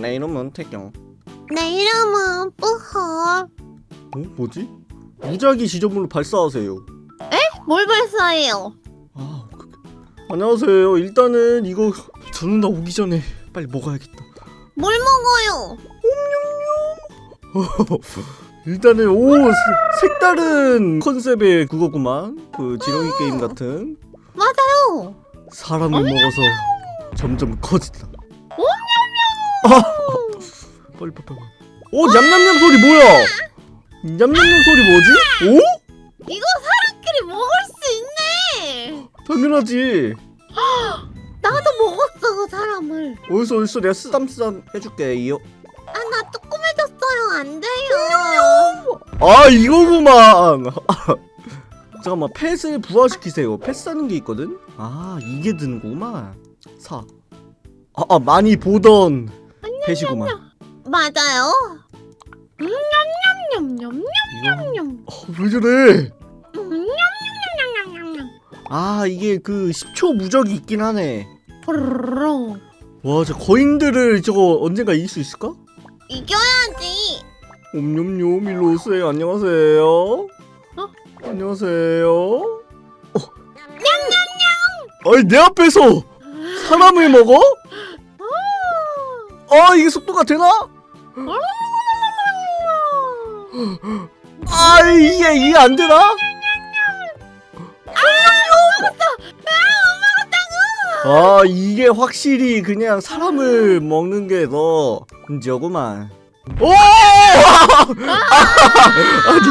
내 이름은 태경. 내 이름은 뿌허. 어? 뭐지? 무작위 지저분으로 발사하세요. 뭘 발사해요? 아, 그- 안녕하세요. 일단은 이거 저 누나 오기 전에 빨리 먹어야겠다. 뭘 먹어요? 일단은 오 스- 색다른 컨셉의 그거구만. 그 지렁이 게임 같은 맞아요. 사람을 먹어서 점점 커진다. 아, 빨리 빨리. 오 냠냠냠 소리 뭐야? 냠냠냠 소리 뭐지? 오? 이거 사람끼리 먹을 수 있네. 당연하지. 나도 먹었어 그 사람을. 어디서 어디서 내가 쓰담쓰담 해줄게 이요. 아 나 조그매졌어요 안 돼요. 아 이거구만. 잠깐만 펫을 부활시키세요. 펫 사는 게 있거든. 아 이게 드는구만. 사. 아, 아 많이 보던 펫이구만. 맞아요. 음, 냠냠냠냠냠냠. 이거 어, 왜 저래? 음, 냠냠냠냠냠냠. 아 이게 그 10초 무적이 있긴 하네. 와저 거인들을 저거 언젠가 이길 수 있을까? 이겨야지. 옴뇸뇸 일로 오세요. 안녕하세요. 어? 안녕하세요. 어. 아니 내 앞에서 사람을 먹어? 아 이게 속도가 되나? 아 이게 이게 안 되나? 아 이게 확실히 그냥 사람을 먹는 게더 문제구만. 오! 아니.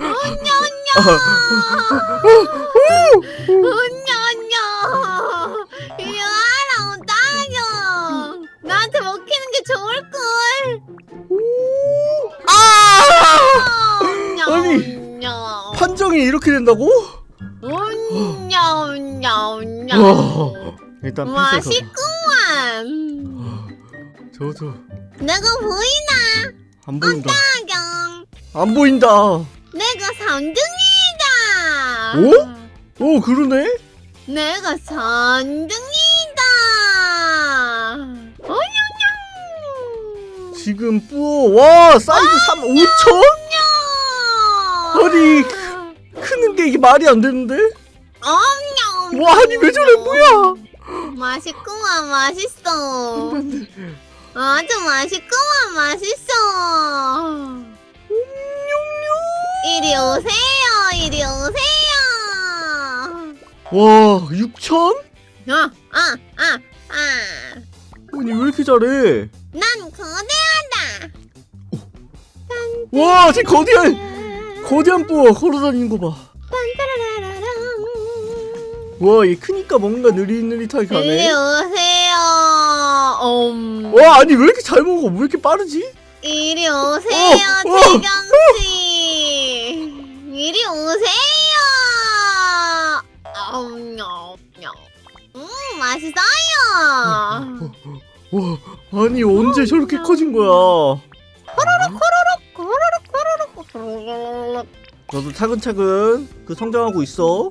은냐냐. 이 이렇게 된다고? 와. 일단 맛있구만. 저저 내가 보이나? 안 보인다. 안 보인다. 내가 3등이다. 오? 오 그러네? 내가 3등이다. 어냐냐. 지금 뿌어 와 사이즈 3 5천? 아니 크는 게 이게 말이 안 되는데? 엄냐. 와 아니 왜 저래 뭐야? 맛있구만 맛있어. 아주 맛있구만 맛있어. 이리 오세요 이리 오세요. 와 6천? 아, 아, 아, 아. 아니 왜 이렇게 잘해? 난 거대하다. 와 지금 거대한 거대한 뿌어 걸어다니는 거 봐. 와 얘 크니까 뭔가 느릿느릿하게 이리 가네. 오세요. 음. 와 아니 왜 이렇게 잘 먹어? 왜 이렇게 빠르지? 이리 오세요, 어, 어, 태경씨. 이리 오세요. 음, 맛있어요. 와 아니 언제 저렇게 커진 거야? 코로록, 코로록. 너도 차근차근 그 성장하고 있어.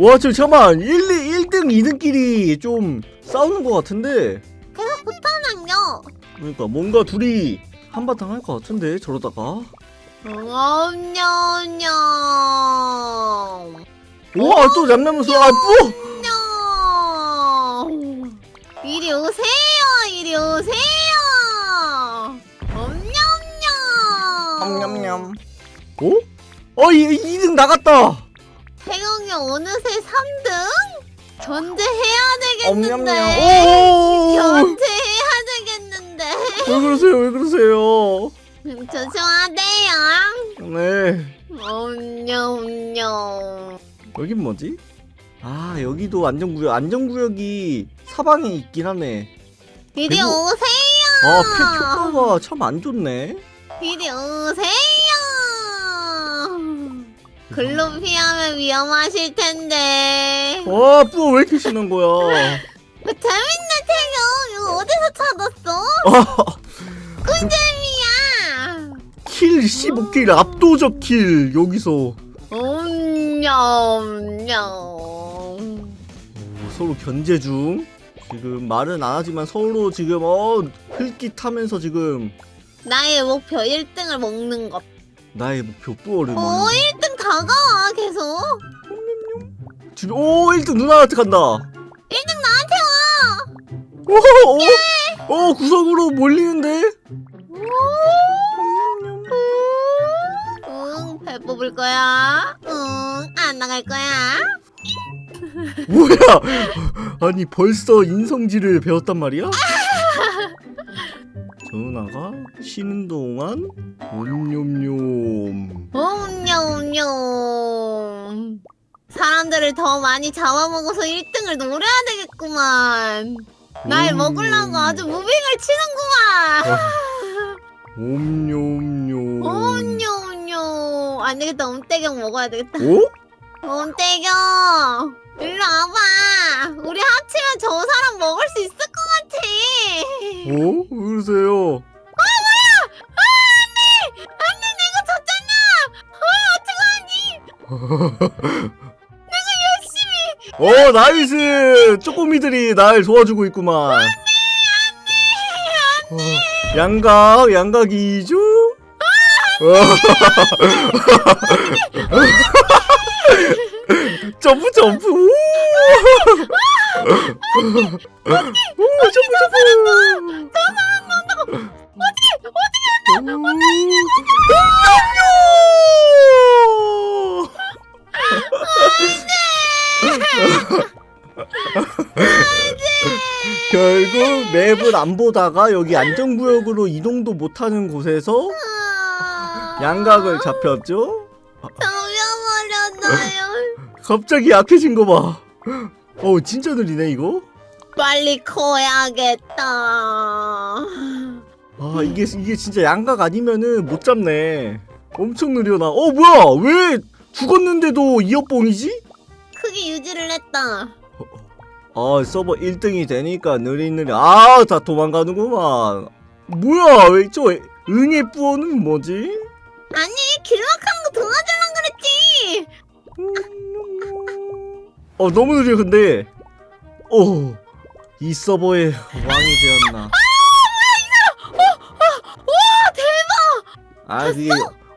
와 지금 잠깐만 1, 1등 2등끼리 좀 싸우는 것 같은데. 계속 붙어남요. 그러니까 뭔가 둘이 한바탕 할 것 같은데 저러다가. 와또 냠냠면서 아 뿌. 엄냐. 이리 오세요, 이리 오세요. 엄냠냠. 냠냠냠. 어? 어, 이, 2등 나갔다. 태경이 어느새 3등? 견제해야 되겠는데. 오. 견제해야 되겠는데. 왜 그러세요? 왜 그러세요? 조심하세요. 네. 엄냐, 엄냐. 여긴 뭐지? 아 여기도 안전구역. 안전구역이 사방에 있긴 하네. 이리 대구- 오세요. 아, 펫 효과가 참 안 좋네. 이리 오세요. 글로 피하면 위험하실 텐데. 와, 뿌왜 이렇게 신는 거야? 재밌네 태경. 이거 어디서 찾았어? 아, 꿀잼이야. 킬 15킬 압도적 킬 여기서. 오, 서로 견제 중. 지금 말은 안 하지만 서로 지금 어 흘깃하면서 지금 나의 목표 1등을 먹는 것. 나의 목표 뿌어를 오, 먹는 1등 다가와, 계속. 지금 오 1등 누나한테 간다 1등 나한테 와! 오, 오, 오 구석으로 몰리는데 응, 배 뽑을 거야. 응, 안 나갈 거야. 뭐야 아니 벌써 인성질을 배웠단 말이야? 전화가 쉬는 동안 옴뇸뇸 옴뇸뇸. 사람들을 더 많이 잡아먹어서 1등을 노려야 되겠구만. 날 음. 먹으려고 아주 무빙을 치는구만. 옴뇸뇸 옴뇸뇸. 안 되겠다, 옴떼경 먹어야 되겠다. 오? 옴떼경. 일로 와봐. 우리 합치면 저 사람 먹을 수 있을 것 같아. 오? 왜 그러세요? 오 어, 나이스 쪼꼬미들이 날 도와주고 있구만 안돼 안돼 양각 양각 이주 점프 점프 우! 우, 점프 점프 저 사람 난다고 어떻게 어떻게 결국 맵을 안 보다가 여기 안전구역으로 이동도 못하는 곳에서 아, 양각을 잡혔죠? 잡혀버렸어요. 갑자기 약해진 거 봐. 어 진짜 느리네 이거. 빨리 커야겠다. 아 이게 이게 진짜 양각 아니면은 못 잡네. 엄청 느려 나. 어 뭐야 왜 죽었는데도 이어뽕이지? 크게 유지를 했다. 아 서버 1등이 되니까 느리느리 아 다 도망가는구만. 뭐야 왜 저 응애 뿌어는 뭐지? 아니 길막하는 거 도와주려고 그랬지. 어 너무 느려 근데. 어이 서버의 왕이 되었나. 와 대박. 아 그게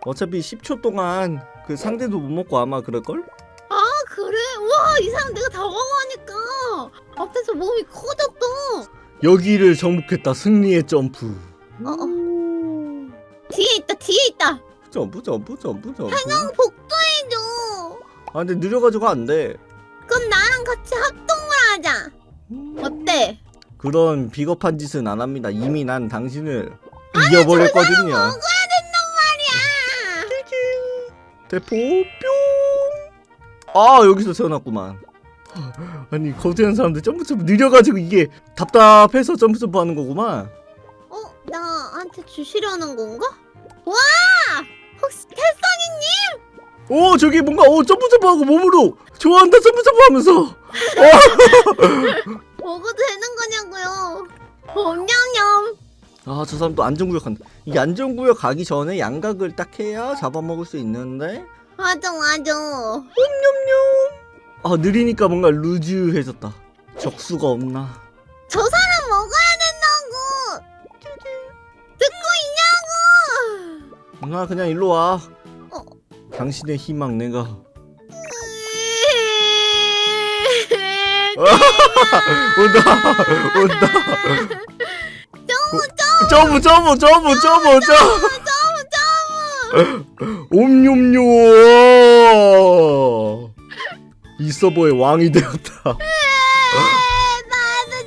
어차피 10초 동안 그 상대도 못 먹고 아마 그럴걸? 아 그래? 와이 사람 내가 다가가니까 앞에서 몸이 커졌어. 여기를 정복했다 승리의 점프 어, 어. 뒤에 있다 뒤에 있다. 점프 점프 점프 점프 형 복도해줘. 아 근데 느려가지고 안돼 그럼 나랑 같이 합동을 하자. 어때? 그런 비겁한 짓은 안 합니다 이미 난 당신을 이겨버렸거든요 먹어야 된단 말이야. 대포 뿅아 여기서 태어났구만 아니 거대한 사람들 점프 점프 느려가지고 이게 답답해서 점프 점프 하는 거구만 어 나한테 주시려는 건가? 와 혹시 태선이님? 오 저기 뭔가 오 점프 점프 하고 몸으로 좋아한다 점프 점프 하면서 먹어도 되는 거냐고요? 엄냠냠. 아 저 사람 또 안전구역 한다 이 안전구역 가기 전에 양각을 딱 해야 잡아먹을 수 있는데 맞아 맞아. 아 느리니까 뭔가 루즈해졌다. 적수가 없나? 저 사람 먹어야 된다고. 듣고 있냐고. 누나 그냥 일로 와. 어. 당신의 희망 내가. 온다! 온다! 점프 점프 점프 점프 점프 옴뇸뇸 이 서버의 왕이 되었다 나도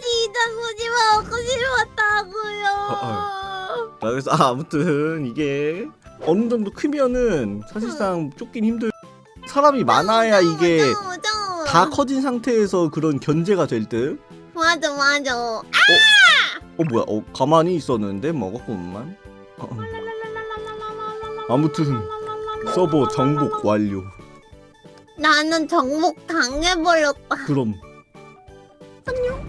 진짜 굳이 먹고 싶었다고요. 아, 그래서 아, 아무튼 이게 어느 정도 크면은 사실상 쫓긴 힘들 사람이 많아야 이게 맞아, 맞아. 다 커진 상태에서 그런 견제가 될 듯. 맞아 맞아. 어 뭐야? 어 가만히 있었는데 먹었구만. 어, 어. 아무튼 서버 정복 완료. 나는 정복 당해버렸다. 그럼 안녕.